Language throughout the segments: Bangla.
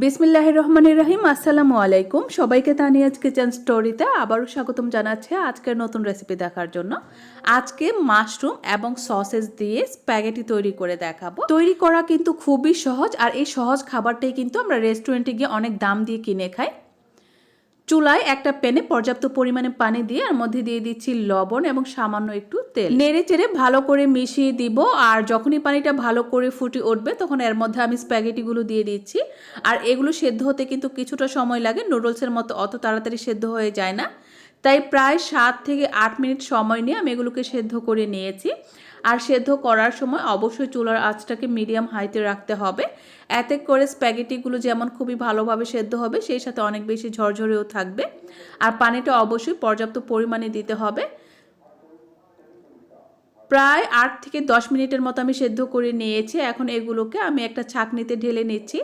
বিসমিল্লাহ রহমানের রাহিম, আসসালামু আলাইকুম। সবাইকে তানিয়াজ কিচেন স্টোরিতে আবারও স্বাগতম জানাচ্ছে আজকের নতুন রেসিপি দেখার জন্য। আজকে মাশরুম এবং সসেস দিয়ে স্প্যাগেটি তৈরি করে দেখাবো। তৈরি করা কিন্তু খুবই সহজ, আর এই সহজ খাবারটাই কিন্তু আমরা রেস্টুরেন্টে গিয়ে অনেক দাম দিয়ে কিনে খাই। চুলায় একটা প্যানে পর্যাপ্ত পরিমাণে পানি দিয়ে আর মধ্যে দিয়ে দিচ্ছি লবণ এবং সামান্য একটু তেল। নেড়ে চেড়ে ভালো করে মিশিয়ে দিব আর যখনই পানিটা ভালো করে ফুটে উঠবে তখন এর মধ্যে আমি স্প্যাগেটিগুলো দিয়ে দিচ্ছি। আর এগুলো সেদ্ধ হতে কিন্তু কিছুটা সময় লাগে, নুডলসের মতো অত তাড়াতাড়ি সেদ্ধ হয়ে যায় না। তাই প্রায় সাত থেকে আট মিনিট সময় নিয়ে আমি এগুলোকে সেদ্ধ করে নিয়েছি। আর সেদ্ধ করার সময় অবশ্যই চুলার আঁচটাকে মিডিয়াম হাইতে রাখতে হবে। এতে করে স্প্যাগেটিগুলো যেমন খুবই ভালোভাবে সেদ্ধ হবে, সেই সাথে অনেক বেশি ঝরঝরেও থাকবে। আর পানিটা অবশ্যই পর্যাপ্ত পরিমাণে দিতে হবে। প্রায় আট থেকে দশ মিনিটের মতো আমি সেদ্ধ করে নিয়েছি। এখন এগুলোকে আমি একটা ছাঁকনিতে ঢেলে নিচ্ছি।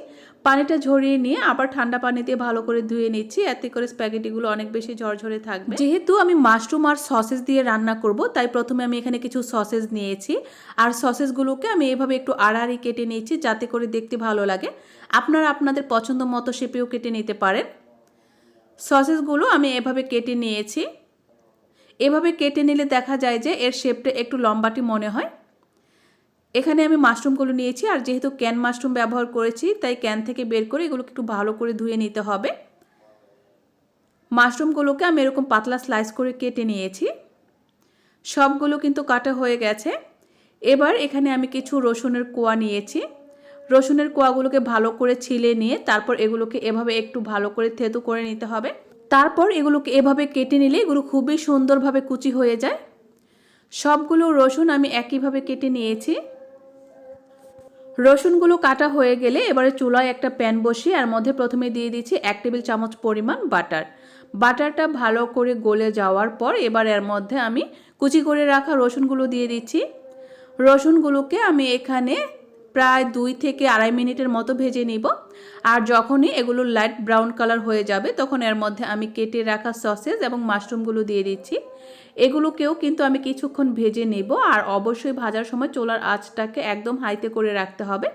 পানিটা ঝরিয়ে নিয়ে আবার ঠান্ডা পানি দিয়ে ভালো করে ধুয়ে নিচ্ছি। এতে করে স্প্যাগেটিগুলো অনেক বেশি ঝরঝরে থাকবে। যেহেতু আমি মাশরুম আর সসেস দিয়ে রান্না করব, তাই প্রথমে আমি এখানে কিছু সসেস নিয়েছি। আর সসেসগুলোকে আমি এভাবে একটু আড়াআড়ি কেটে নিয়েছি যাতে করে দেখতে ভালো লাগে। আপনারা আপনাদের পছন্দ মতো শেপেও কেটে নিতে পারেন। সসেসগুলো আমি এভাবে কেটে নিয়েছি। এভাবে কেটে নিলে দেখা যায় যে এর শেপটা একটু লম্বাটি মনে হয়। এখানে আমি মাশরুমগুলো নিয়েছি আর যেহেতু ক্যান মাশরুম ব্যবহার করেছি, তাই ক্যান থেকে বের করে এগুলোকে একটু ভালো করে ধুয়ে নিতে হবে। মাশরুমগুলোকে আমি এরকম পাতলা স্লাইস করে কেটে নিয়েছি। সবগুলো কিন্তু কাটা হয়ে গেছে। এবার এখানে আমি কিছু রসুনের কোয়া নিয়েছি। রসুনের কোয়াগুলোকে ভালো করে ছিলে নিয়ে তারপর এগুলোকে এভাবে একটু ভালো করে থেতু করে নিতে হবে। তারপর এগুলোকে এভাবে কেটে নিলে এগুলো খুবই সুন্দরভাবে কুচি হয়ে যায়। সবগুলো রসুন আমি একইভাবে কেটে নিয়েছি। রসুনগুলো কাটা হয়ে গেলে এবারে চুলায় একটা প্যান বসিয়ে আর মধ্যে প্রথমে দিয়ে দিচ্ছি এক টেবিল চামচ পরিমাণ বাটার। বাটারটা ভালো করে গলে যাওয়ার পর এবার এর মধ্যে আমি কুচি করে রাখা রসুনগুলো দিয়ে দিচ্ছি। রসুনগুলোকে আমি এখানে প্রায় দুই থেকে আড়াই মিনিটের মতো ভেজে নিব। আর যখনই এগুলো লাইট ব্রাউন কালার হয়ে যাবে, তখন এর মধ্যে আমি কেটে রাখা সসেজ এবং মাশরুমগুলো দিয়ে দিচ্ছি। এগুলোকেও কিন্তু আমি কিছুক্ষণ ভেজে নেব আর অবশ্যই ভাজার সময় চোলার আঁচটাকে একদম হাইতে করে রাখতে হবে।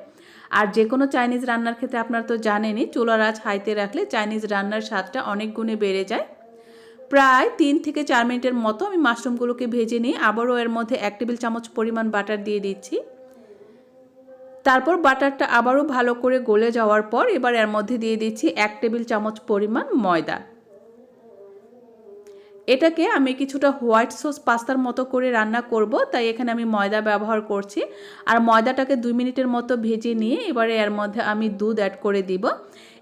আর যে কোনো চাইনিজ রান্নার ক্ষেত্রে আপনারা তো জানেনই, চোলার আঁচ হাইতে রাখলে চাইনিজ রান্নার স্বাদটা অনেক গুণে বেড়ে যায়। প্রায় তিন থেকে চার মিনিটের মতো আমি মাশরুমগুলোকে ভেজে নিই আবারও এর মধ্যে এক টেবিল চামচ পরিমাণ বাটার দিয়ে দিচ্ছি। তারপর বাটারটা আবারও ভালো করে গলে যাওয়ার পর এবার এর মধ্যে দিয়ে দিচ্ছি এক টেবিল চামচ পরিমাণ ময়দা। এটাকে আমি কিছুটা হোয়াইট সস পাস্তার মতো করে রান্না করব, তাই এখানে আমি ময়দা ব্যবহার করছি। আর ময়দাটাকে দুই মিনিটের মতো ভেজে নিয়ে এবারে এর মধ্যে আমি দুধ অ্যাড করে দিব।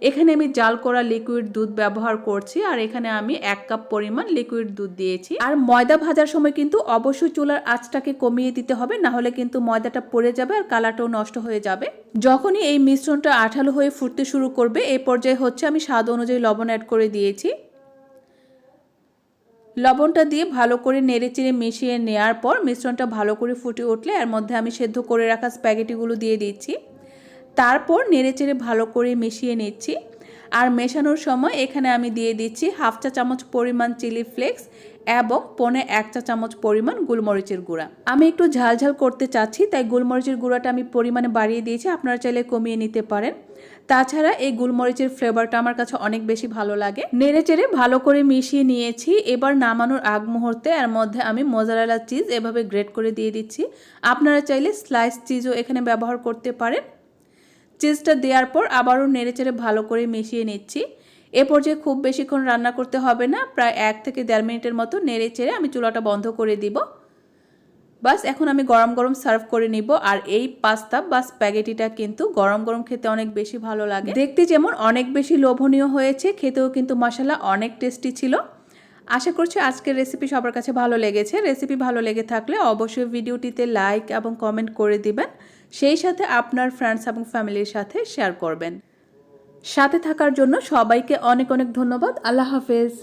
এখানে আমি জাল করা লিকুইড দুধ ব্যবহার করছি, আর এখানে আমি এক কাপ পরিমাণ লিকুইড দুধ দিয়েছি। আর ময়দা ভাজার সময় কিন্তু অবশ্যই চুলার আঁচটাকে কমিয়ে দিতে হবে, না হলে কিন্তু ময়দাটা পড়ে যাবে আর কালারটাও নষ্ট হয়ে যাবে। যখনই এই মিশ্রণটা আঠালো হয়ে ফুটতে শুরু করবে এই পর্যায়ে হচ্ছে আমি স্বাদ অনুযায়ী লবণ অ্যাড করে দিয়েছি। লবণটা দিয়ে ভালো করে নেড়ে চেড়ে মিশিয়ে নেওয়ার পর মিশ্রণটা ভালো করে ফুটে উঠলে এর মধ্যে আমি সেদ্ধ করে রাখা স্প্যাগেটিগুলো দিয়ে দিচ্ছি। তারপর নেড়ে চেড়ে ভালো করে মিশিয়ে নিচ্ছি। আর মেশানোর সময় এখানে আমি দিয়ে দিচ্ছি হাফ চা চামচ পরিমাণ চিলি ফ্লেক্স এবং পনে এক চা চামচ পরিমাণ গোলমরিচের গুঁড়া। আমি একটু ঝাল ঝাল করতে চাচ্ছি, তাই গোলমরিচের গুঁড়াটা আমি পরিমাণে বাড়িয়ে দিয়েছি। আপনারা চাইলে কমিয়ে নিতে পারেন। তাছাড়া এই গোলমরিচের ফ্লেভারটা আমার কাছে অনেক বেশি ভালো লাগে। নেড়ে চেড়ে ভালো করে মিশিয়ে নিয়েছি। এবার নামানোর আগ মুহূর্তে এর মধ্যে আমি মোজারেলা চিজ এভাবে গ্রেট করে দিয়ে দিচ্ছি। আপনারা চাইলে স্লাইস চিজও এখানে ব্যবহার করতে পারেন। চিজটা দেওয়ার পর আবারও নেড়ে চেড়ে ভালো করে মিশিয়ে নিচ্ছি। এ পর্যায়ে খুব বেশিক্ষণ রান্না করতে হবে না। প্রায় এক থেকে দেড় মিনিটের মতো নেড়ে চেড়ে আমি চুলাটা বন্ধ করে দিব। বাস, এখন আমি গরম গরম সার্ভ করে নিব। আর এই পাস্তা বা স্প্যাগেটিটা কিন্তু গরম গরম খেতে অনেক বেশি ভালো লাগে। দেখতে যেমন অনেক বেশি লোভনীয় হয়েছে, খেতেও কিন্তু মশলা অনেক টেস্টি ছিল। আশা করছি আজকের রেসিপি সবার কাছে ভালো লেগেছে। রেসিপি ভালো লেগে থাকলে অবশ্যই ভিডিওটিতে লাইক এবং কমেন্ট করে দিবেন। সেই সাথে আপনার ফ্রেন্ডস এবং ফ্যামিলির সাথে শেয়ার করবেন। সাথে থাকার জন্য সবাইকে অনেক অনেক ধন্যবাদ। আল্লাহ হাফেজ।